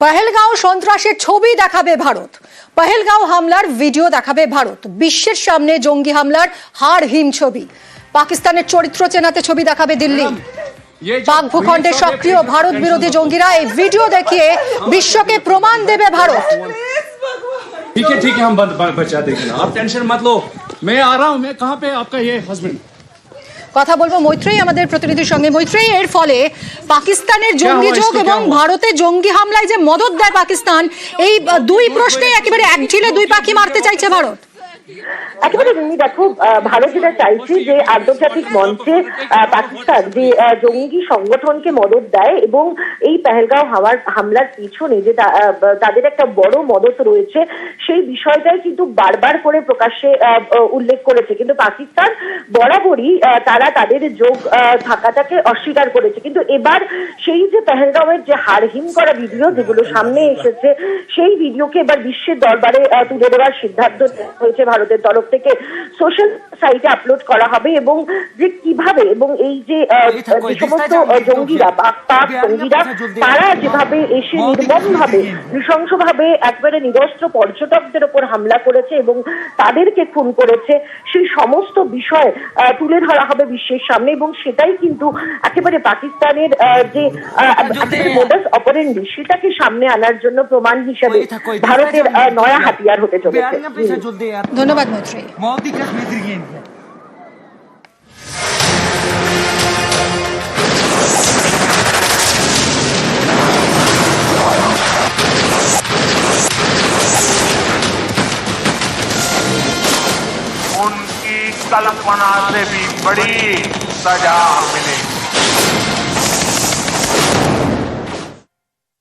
পহেলগাঁও সন্ত্রাসের ছবি দেখাবে ভারত পহেলগাঁও হামলার ভিডিও দেখাবে ভারত বিশ্বের সামনে জঙ্গি হামলার হাড় হিম ছবি পাকিস্তানের চরিত্র চেনাতে ছবি দেখাবে দিল্লি পাক ভূখণ্ডে সক্রিয় ভারত বিরোধী জঙ্গিরা এই ভিডিও দেখিয়ে বিশ্বকে প্রমাণ দেবে ভারত ठीक है ठीक है हम बंद ब- बचा देंगे आप टेंशन मत लो मैं आ रहा हूँ मैं कहाँ पे आपका ये हस्बैंड কথা বলব মৈত্রী আমাদের প্রতিনিধির সঙ্গে। মৈত্রী এর ফলে পাকিস্তানের জঙ্গি যোগ এবং ভারতে জঙ্গি হামলায় যে মদত দেয় পাকিস্তান এই দুই প্রশ্নে একেবারে এক ঢিলে দুই পাখি মারতে চাইছে ভারত। একেবারে তুমি দেখো ভারত যেটা চাইছে যে আন্তর্জাতিক মঞ্চে পাকিস্তান, যে জঙ্গি সংগঠনকে মদত দেয় এবং এই পেহেলগাঁও হাওয়ার হামলার পিছনে যে তাদের একটা বড় মদত রয়েছে, সেই বিষয়টাই কিন্তু বারবার করে প্রকাশ্যে উল্লেখ করেছে। কিন্তু পাকিস্তান বরাবরই তারা তাদের যোগ থাকাটাকে অস্বীকার করেছে। কিন্তু এবার সেই যে পেহেলগাঁওয়ের যে হারহিম করা ভিডিও যেগুলো সামনে এসেছে, সেই ভিডিওকে এবার বিশ্বের দরবারে তুলে দেওয়ার সিদ্ধান্ত হয়েছে ভারতের তরফ থেকে। সোশ্যাল সাইটে আপলোড করা হবে এবং যে কীভাবে এবং এই যে সমস্ত জঙ্গিরা পাক পাক জঙ্গিরা তারা যেভাবে এসে নির্মম ভাবে নৃশংস ভাবে একবারে নিরস্ত্র পর্যটকদের ওপর হামলা করেছে এবং তাদেরকে খুন করেছে সেই সমস্ত বিষয় তুলে ধরা হবে বিশ্বের সামনে এবং সেটাই কিন্তু একেবারে পাকিস্তানের আহ, যে মোডাস অপারেন্ডি সেটাকে সামনে আনার জন্য প্রমাণ হিসেবে ভারতের আহ, নয়া হাতিয়ার হতে চলেছে। ধন্যবাদ মৈত্রেয়ী उनकी कल्पना से भी बड़ी सजा मिलेगी।